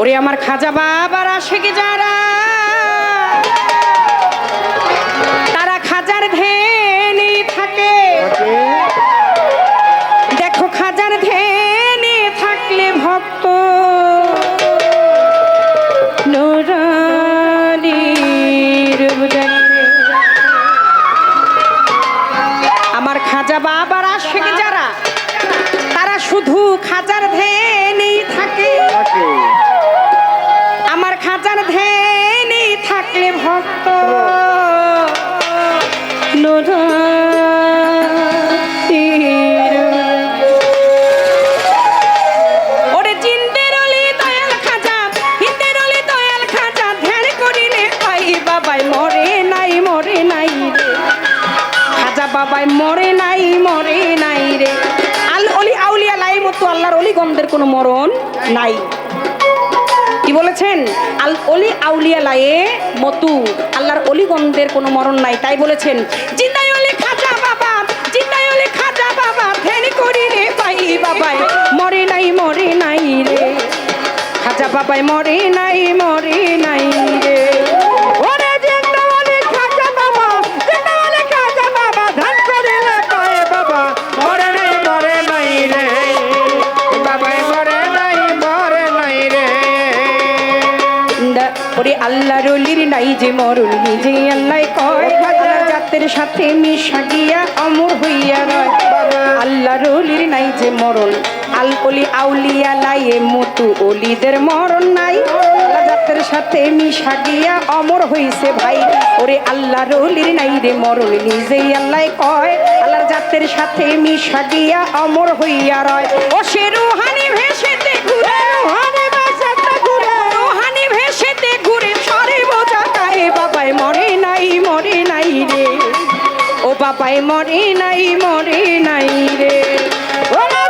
ওরে আমার খাজা বাবার কি যারা। বাবাই মরে নাই মরে নাই রে। আল অলি আউলিয়া লাই মতো আল্লাহর অলি গন্ধের কোনো মরণ নাই। কি বলেছেন? আল অলি আউলিয়া লায়ে মতু আল্লাহর অলিগন্ধের কোনো মরণ নাই। তাই বলেছেন জিন্দাই অলি খাজা বাবা জিন্দাই অলি খাজা বাবা ধ্যান করি রে পাই বাবাই, মরে নাই মরে নাই রে। খাজা বাবাই, মরে নাই মরে নাই রে। নাই যে মরণ নিজে আল্লাহ কয় আল্লাহ জাতের সাথে মিশা গিয়া অমর হইয়া রয়। আল্লাহ রলির নাই যে মরণ আল অলি আউলিয়া লাইয়ে মতু অলিদের মরণ নাই। জাতের সাথে মিশা গিয়া অমর হইছে ভাই। ওরে আল্লাহ রলির নাই রে মরণ নিজেই আল্লাহ কয় আল্লাহর জাতের সাথে মিশা গিয়া অমর হইয়া রয়। ও সে রুহানি ভেসেতে ও মরি নাই মরে নাই রে। মরে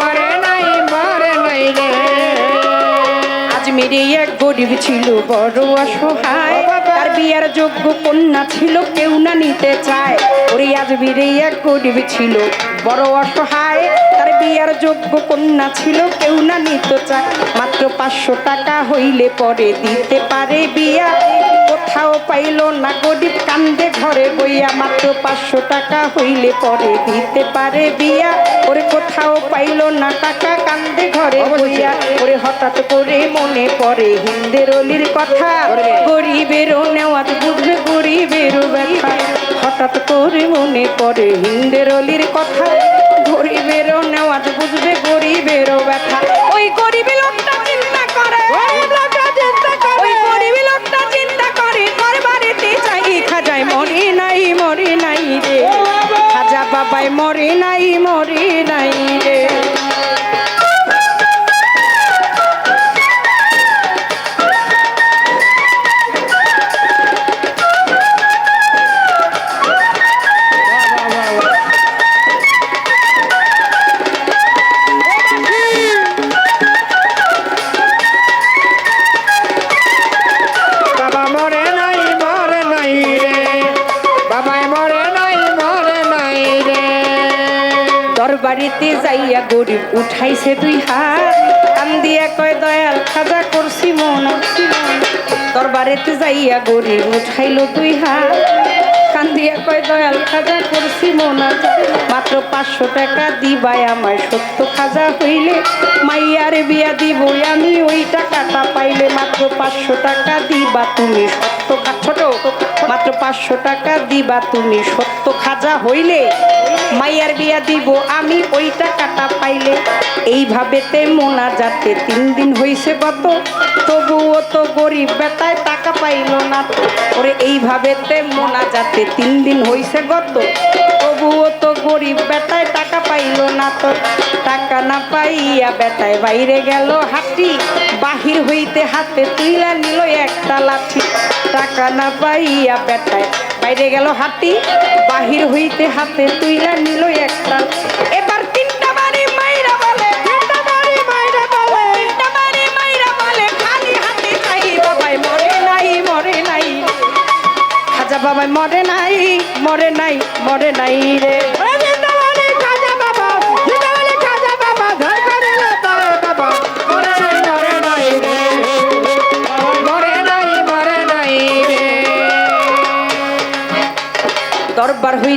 মরে মরে মরে এক গরিব ছিল বড় অসহায়। তার বিয়ার যোগ্য কন্যা ছিল কেউ না নিতে চায়। ওরে আজমিরে এক গরিব ছিল বড় অসহায়। তার বিয়ার যোগ্য কন্যা ছিল কেউ না নিতে চায় মাত্র পাঁচশো টাকা হইলে পরে দিতে পারে বিয়া। কোথাও পাইলো না গরিব কান্দে ঘরে বইয়া। মাত্র পাঁচশো টাকা হইলে পরে দিতে পারে বিয়া। ওরে কোথাও পাইলো না টাকা কান্দে ঘরে বইয়া। ওরে হঠাৎ করে মনে পড়ে হিন্দের অলির কথা। গরিবেরও নেওয়াজ বুঝবে গরিবেরও ব্যথা। হঠাৎ করে মনে পড়ে হিন্দের অলির কথা। গরিবেরও নেওয়াজ বুঝবে, গরিবেরও ব্যথা। ওই গরিব লোকটা চিন্তা করে। ওই গরিব চিন্তা করে, ঘর বাড়িতে চাই, খাজায় মরে নাই মরে নাই রে। খাজা বাবাই মরি নাই মরি নাই রে। দরবারিতে যাইয়া গরিব উঠাইছে দুই হাত। কান্দিয়া কয়, দয়াল খাজা, করছি মন দরবারেতে যাইয়া গরিব উঠাইলো দুই হাত। কান্দিয়া কয়, দয়াল খাজা, করছি মন। মাত্র পাঁচশো টাকা দিবাই আমায় সত্য খাজা হইলে। মাইয়ার বিয়া দিব আমি, ওই টাকাটা পাইলে মাত্র পাঁচশো টাকা দিবা তুমি সত্য ছোট মাত্র পাঁচশো টাকা দিবা তুমি। সত্য খাজা হইলে, মাইয়ার বিয়া দিব আমি, ওই টাকাটা পাইলে। এইভাবেতে মোনা যাতে তিন দিন হইছে কত তবুও তো গরিব বেটায় টাকা পাইলো না। ওরে এইভাবেতে মোনা যাতে তিন দিন হইছে গত, তবুও তো গরিব বেটায় টাকা পাইলো না তো। টাকা না পাইয়া বেটায় বাইরে গেল হাঁটি, বাহির হইতে হাতে তুইলা নিল একটা লাঠি। না পাইয়া পেটায়। বাইরে গেল হাতি, বাহির হইতে হাতে তুইলা নিল একটা। এবার তিনটা তিনটা বাবাই নাই নাই। মরে নাই মরে নাই মরে নাই রে।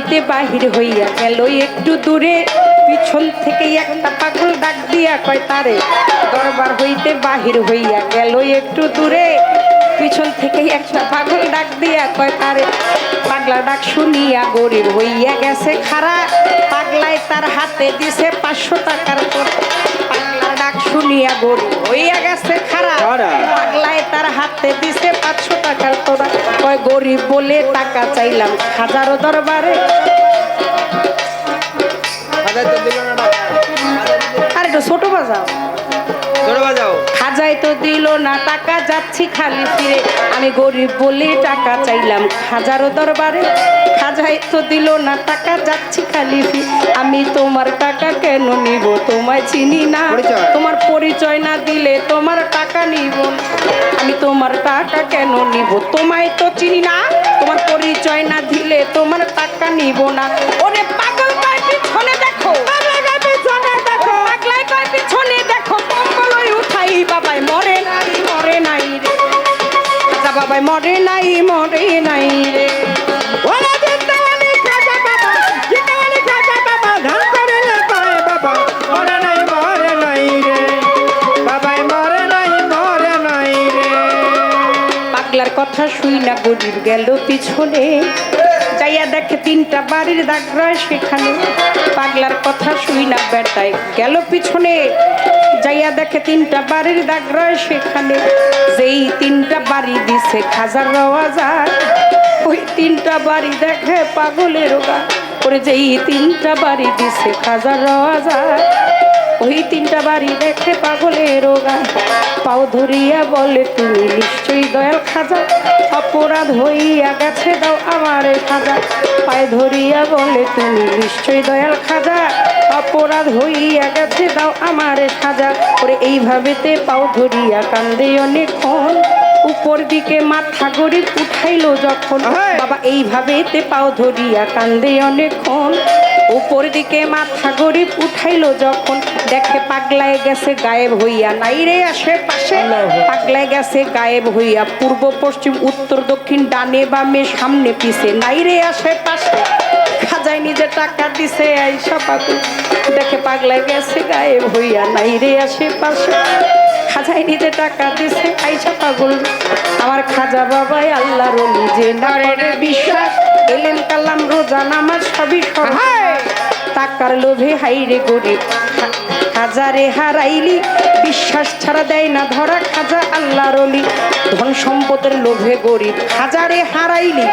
হইতে বাহির হইয়া গেল। একটু দূরে পিছন থেকে একটা পাগল ডাক দিয়া কয় তারে দরবার হইতে বাহির হইয়া গেল। একটু দূরে পিছন থেকে একটা পাগল ডাক দিয়া কয় তারে পাগলা ডাক শুনিয়া গরিব হইয়া গেছে খারা পাগলায় তার হাতে দিছে পাঁচশো টাকার পাগলা ডাক শুনিয়া গরিব হইয়া গেছে খারা। পাগলায় তার হাতে দিছে পাঁচশো টাকার গরিব বলে টাকা চাইলাম হাজারো দরবারে। আর একটু ছোট বাজাও। খাজাই তো দিল না টাকা যাচ্ছি খালি ফিরে। আমি গরিব বলে টাকা চাইলাম হাজারো দরবারে। খাজাই তো দিল না টাকা যাচ্ছি খালি ফিরে আমি তোমার টাকা কেন নিব? তোমায় চিনি না। তোমার পরিচয় না দিলে তোমার টাকা নিব আমি তোমার টাকা কেন নিব? তোমায় তো চিনি না। তোমার পরিচয় না দিলে তোমার টাকা নিব না। ওরে পাগল কয় পিছনে দেখো। পাগল কয় পিছনে দেখো। পাগলাই কয় পিছনে মরে নাই মরে নাই রে। ওরে বৃন্দাবনে খাজা বাবা বৃন্দাবনে খাজা বাবা ধান করিলে পায়ে বাবা। মরে নাই মরে নাই রে। বাবাই মরে নাই মরে নাই রে। পাগলার কথা শুই না গরিব গেল পিছনে। যাইয়া দেখে তিনটা বাড়ির দাগ রয় সেখানে। পাগলার কথা শুই না বেটায় গেল পিছনে। যাইয়া দেখে তিনটা বাড়ির দাগ রয় সেখানে। যেই তিনটা বাড়ি দিছে খাজার রওয়াজার ওই তিনটা বাড়ি দেখে পাগলের গা ওরে যেই তিনটা বাড়ি দিছে খাজার রওয়াজার ওই তিনটা বাড়ি দেখে পাগলের রোগা পাও ধরিয়া বলে, তুমি নিশ্চয়ই দয়াল খাজা, অপরাধ হইয়া গেছে, দাও আমার খাজা। পায়ে ধরিয়া বলে, তুমি নিশ্চয়ই দয়াল খাজা। অপরাধ হইয়া গেছে দাও আমার সাজা। করে এইভাবেতে পাও ধরিয়া কান্দে অনেকক্ষণ। উপর দিকে মাথা গরিব উঠাইলো যখন। বাবা এইভাবেতে পাও ধরিয়া কান্দে অনেকক্ষণ। উপর দিকে মাথা গরিব উঠাইলো যখন। দেখে পাগলায় গেছে গায়েব হইয়া নাই রে আশেপাশে। পাগলায় গেছে গায়েব হইয়া। পূর্ব পশ্চিম উত্তর দক্ষিণ ডানে বামে সামনে পিছে নাই রে আশেপাশে। খাজাই নিজে টাকা দিছে আইসা পাগল। দেখে পাগলায় গেছে গায়ে হইয়া নাই রে আশেপাশে। খাজাই নিজে টাকা দিছে আইসা পাগল। আমার খাজা বাবাই আল্লাহর রলি যে না করে বিশ্বাস এলেন কালাম রোজা নামাজ সবই সব টাকার লোভে হাইরে গরিব। খাজারে হারাইলি বিশ্বাস ছাড়া দেয় না ধরা খাজা আল্লাহ রলি ধন সম্পদের লোভে গরিব। খাজারে হারাইলি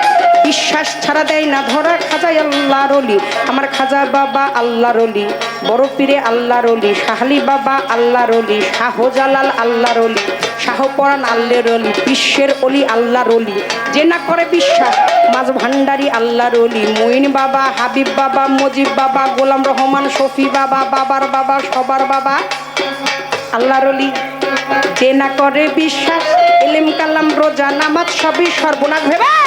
বিশ্বাস ছাড়া দেয় না, ধরা খাজা আল্লাহ রলি আমার খাজা বাবা আল্লাহ রলি বড় পীরে আল্লাহ রলি শাহালি বাবা আল্লাহ রলি শাহজালাল আল্লাহ রলি শাহপরান আল্লাহ রলি বিশ্বের অলি আল্লাহ রলি যে না করে বিশ্বাস, মাঝ ভান্ডারি আল্লাহ রলি মঈন বাবা, হাবিব বাবা, মজিব বাবা, গোলাম রহমান, শফি বাবা, বাবার বাবা, সবার বাবা আল্লাহ রলি যে না করে বিশ্বাস, এলেম কালাম, রোজা, নামাজ সবই সর্বনাশ, ভেবে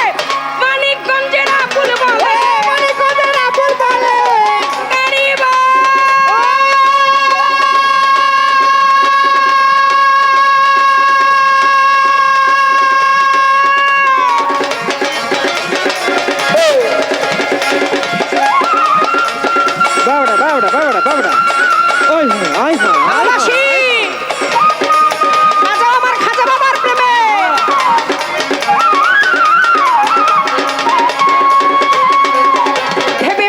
বাবড়া বাবড়া বাবড়া বাবড়া ওই আই ভালোবাসি আজও আমার খাজা বাবার প্রেমে। ভেবে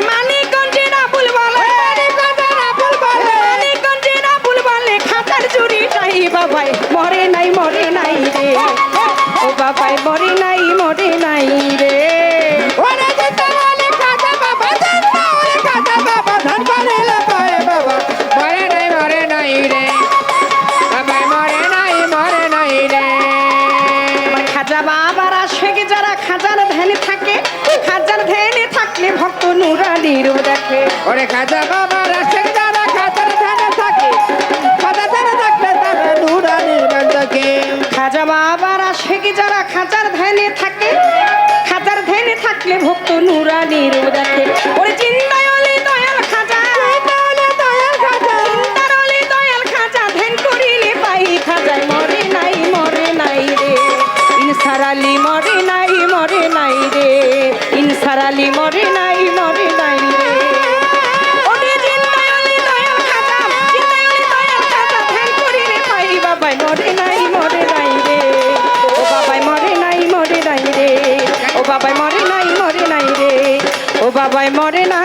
আবুল বলে। মানিকগঞ্জের আবুল বলে। মানিকগঞ্জের আবুল বলে খাতার চুরি নাই বাবাই মরে নাই মরে নাই রে। ও বাবাই মরে নাই মরে নাই রে। জানে ভক্ত নুরানি রূপ দেখে। ওরে খাজা বাবার রাসে দাদা খাজার ধারে থাকে। খাজা ধারে থাকে তারা নুরানি রূপ দেখে খাজা বাবার আসে কি যারা খাজার ধানে থাকে? খাজার ধানে থাকলে ভক্ত নুরানি রূপ দেখে। ওরে চিন্তায় বাবাই মরে নাই মরে নাই রে। ও বাবাই মরে নাই।